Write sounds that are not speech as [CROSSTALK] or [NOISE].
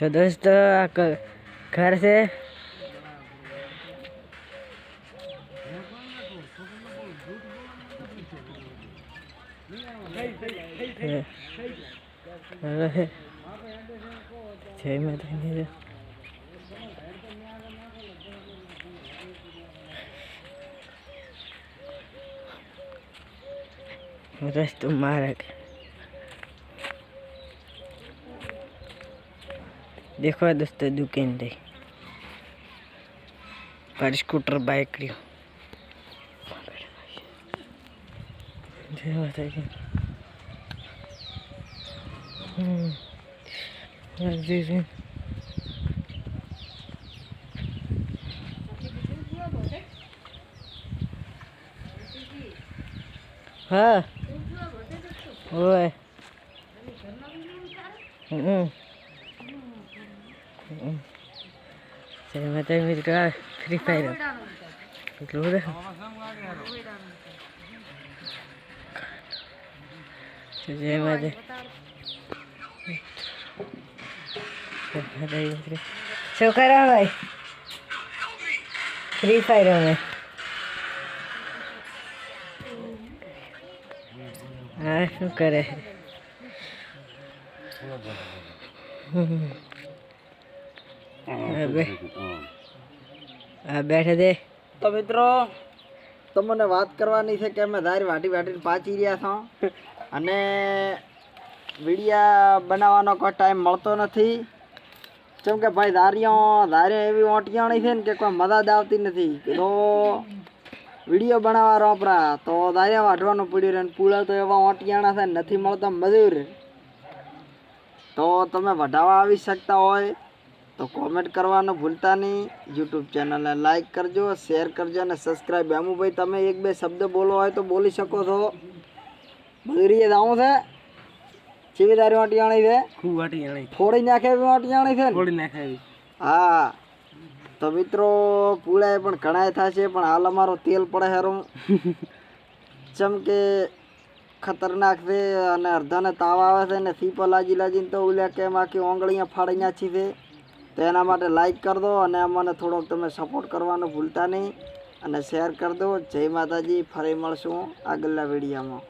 તો દોસ્તો આ ઘર છે જય માતાજી. રસ્તો માર્ગ देखो दोस्तों दुकान दे पर स्कूटर बाइक रियो जय माता दी हम्म जी जी हाँ ओए हम्म ફાયર એટલું બધું તો જય માતા જય માતા મિત્રો શું કરો ભાઈ ફ્રી ફાયર અમે હા શું કરે હમ બેઠે દે. તો મિત્રો તમને વાત કરવાની છે કે અમે ધારી વાટી વાટીને પાચી રહ્યા છો. [LAUGHS] અને વિડીયા બનાવવાનો કોઈ ટાઈમ મળતો નથી. કેમ કે ભાઈ ધારીઓ ધારે એવી ઓટિયાણી છે ને કે કોઈ મદદ આવતી નથી. તો વીડિયો બનાવવા રોપરા તો ધારિયા વાઢવાનું પડ્યું રહે પૂળા તો એવા ઓટિયાણા છે નથી મળતા મજૂર. તો તમે વઢાવા આવી શકતા હોય. તો કોમેન્ટ કરવાનું ભૂલતા નહીં. યુટ્યુબ ચેનલને લાઈક કરજો શેર કરજો અને સબસ્ક્રાઈબ ભાઈ તમે એક બે શબ્દ બોલો હોય તો બોલી શકો છો. મજૂરીએ જાઉં છે. ચીવી તારી વાટિયાણી છે. ખૂબ વાટી જાણી ફોડી નાખે એવી વાટિયાણી છે ફોડી નાખે હા. તો મિત્રો પૂળાએ પણ ઘણાય થશે પણ હાલ અમારો તેલ પડે હેરું. ચમ [LAUGHS] કે ખતરનાક છે અને અડધાને તાવ આવે છે ને સીપો લાજી લાજીને તો ઉલ્યા કેમ આખી ઓંગળીਆਂ ફાડી નાખી છે. તો એના માટે લાઈક કરી દો અને અમને થોડોક તમે સપોર્ટ કરવાનું ભૂલતા નહીં. અને શેર કરી દો. જય માતાજી, ફરી મળશું આગળના વિડીયોમાં